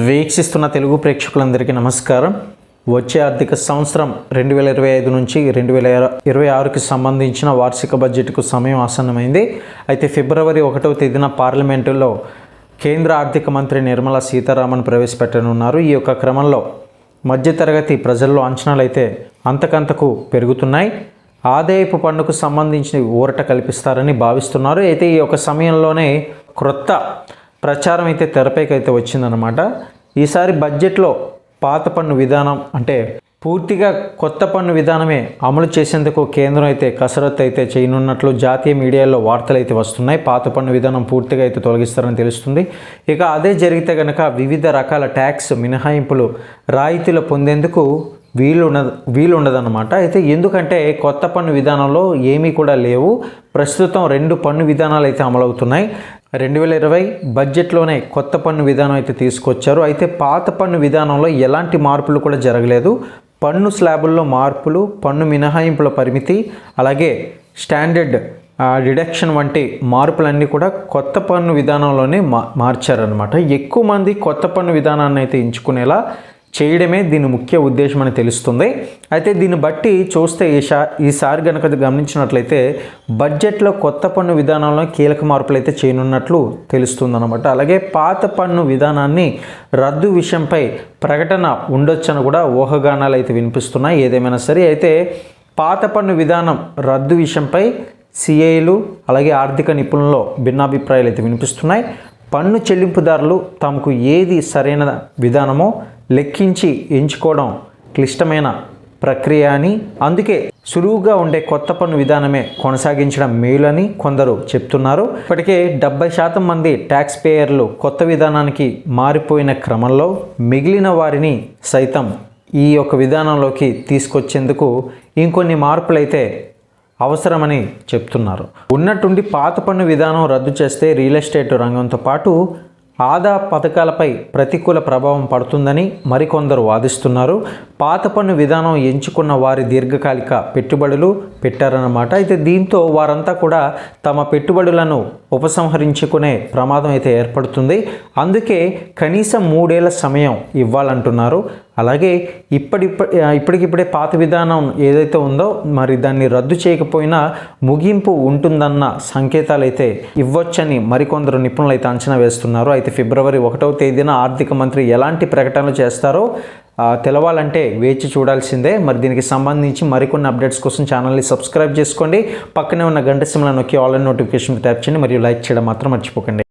వీక్షిస్తున్న తెలుగు ప్రేక్షకులందరికీ నమస్కారం. వచ్చే ఆర్థిక సంవత్సరం రెండు వేల ఇరవై ఐదు నుంచి రెండు వేల ఇరవై ఆరుకి సంబంధించిన వార్షిక బడ్జెట్కు సమయం ఆసన్నమైంది. అయితే ఫిబ్రవరి ఒకటవ తేదీన పార్లమెంటులో కేంద్ర ఆర్థిక మంత్రి నిర్మలా సీతారామన్ ప్రవేశపెట్టనున్నారు. ఈ యొక్క క్రమంలో మధ్యతరగతి ప్రజల్లో అంచనాలు అయితే అంతకంతకు పెరుగుతున్నాయి. ఆదాయపు పన్నుకు సంబంధించిన ఊరట కల్పిస్తారని భావిస్తున్నారు. అయితే ఈ యొక్క సమయంలోనే క్రొత్త ప్రచారం అయితే తెరపైకి అయితే వచ్చిందనమాట ఈసారి బడ్జెట్లో పాత పన్ను విధానం అంటే పూర్తిగా కొత్త పన్ను విధానమే అమలు చేసేందుకు కేంద్రం అయితే కసరత్తు అయితే చేయనున్నట్లు జాతీయ మీడియాలో వార్తలు అయితే వస్తున్నాయి. పాత పన్ను విధానం పూర్తిగా అయితే తొలగిస్తారని తెలుస్తుంది. ఇక అదే జరిగితే కనుక వివిధ రకాల ట్యాక్స్ మినహాయింపులు రాయితీలు పొందేందుకు వీలు ఉన్న వీలు ఉండదన్నమాట అయితే ఎందుకంటే కొత్త పన్ను విధానంలో ఏమీ కూడా లేవు. ప్రస్తుతం రెండు పన్ను విధానాలు అయితే అమలవుతున్నాయి. రెండు వేల ఇరవై బడ్జెట్లోనే కొత్త పన్ను విధానం అయితే తీసుకొచ్చారు. అయితే పాత పన్ను విధానంలో ఎలాంటి మార్పులు కూడా జరగలేదు. పన్ను స్లాబుల్లో మార్పులు పన్ను మినహాయింపుల పరిమితి అలాగే స్టాండర్డ్ డిడక్షన్ వంటి మార్పులన్నీ కూడా కొత్త పన్ను విధానంలోనే మా మార్చారనమాట ఎక్కువ మంది కొత్త పన్ను విధానాన్ని అయితే ఎంచుకునేలా చేయడమే దీని ముఖ్య ఉద్దేశం అని తెలుస్తుంది. అయితే దీన్ని బట్టి చూస్తే ఈసా ఈసారి కనుక గమనించినట్లయితే బడ్జెట్లో కొత్త పన్ను విధానంలో కీలక మార్పులు అయితే చేయనున్నట్లు తెలుస్తుందన్నమాట. అలాగే పాత పన్ను విధానాన్ని రద్దు విషయంపై ప్రకటన ఉండొచ్చని కూడా ఊహగానాలు అయితే వినిపిస్తున్నాయి. ఏదేమైనా సరే అయితే పాత పన్ను విధానం రద్దు విషయంపై సిఐలు అలాగే ఆర్థిక నిపుణుల్లో భిన్నాభిప్రాయాలు అయితే వినిపిస్తున్నాయి. పన్ను చెల్లింపుదారులు తమకు ఏది సరైన విధానమో లెక్కించి ఎంచుకోవడం క్లిష్టమైన ప్రక్రియ అని అందుకే సులువుగా ఉండే కొత్త పన్ను విధానమే కొనసాగించడం మేలని కొందరు చెప్తున్నారు. ఇప్పటికే డెబ్బై శాతం మంది ట్యాక్స్ పేయర్లు కొత్త విధానానికి మారిపోయిన క్రమంలో మిగిలిన వారిని సైతం ఈ యొక్క విధానంలోకి తీసుకొచ్చేందుకు ఇంకొన్ని మార్పులైతే అవసరమని చెప్తున్నారు. ఉన్నట్టుండి పాత పన్ను విధానం రద్దు చేస్తే రియల్ ఎస్టేట్ రంగంతో పాటు ఆదా పథకాలపై ప్రతికూల ప్రభావం పడుతుందని మరికొందరు వాదిస్తున్నారు. పాత పన్ను విధానం ఎంచుకున్న వారి దీర్ఘకాలిక పెట్టుబడులు పెట్టారన్నమాట. అయితే దీంతో వారంతా కూడా తమ పెట్టుబడులను ఉపసంహరించుకునే ప్రమాదం అయితే ఏర్పడుతుంది. అందుకే కనీసం మూడేళ్ళ సమయం ఇవ్వాలంటున్నారు. అలాగే ఇప్పటి ఇప్పటికిప్పుడే పాత విధానం ఏదైతే ఉందో మరి దాన్ని రద్దు చేయకపోయినా ముగింపు ఉంటుందన్న సంకేతాలు అయితే ఇవ్వచ్చని మరికొందరు నిపుణులు అయితే అంచనా వేస్తున్నారు. అయితే ఫిబ్రవరి ఒకటవ తేదీన ఆర్థిక మంత్రి ఎలాంటి ప్రకటనలు చేస్తారో తెలవాలంటే వేచి చూడాల్సిందే. మరి దీనికి సంబంధించి మరికొన్ని అప్డేట్స్ కోసం ఛానల్ని సబ్స్క్రైబ్ చేసుకోండి. పక్కనే ఉన్న గంట సిమ్లను నొక్కి ఆన్లైన్ నోటిఫికేషన్ ట్యాప్ చేయండి. మరియు లైక్ చేయడం మాత్రం మర్చిపోకండి.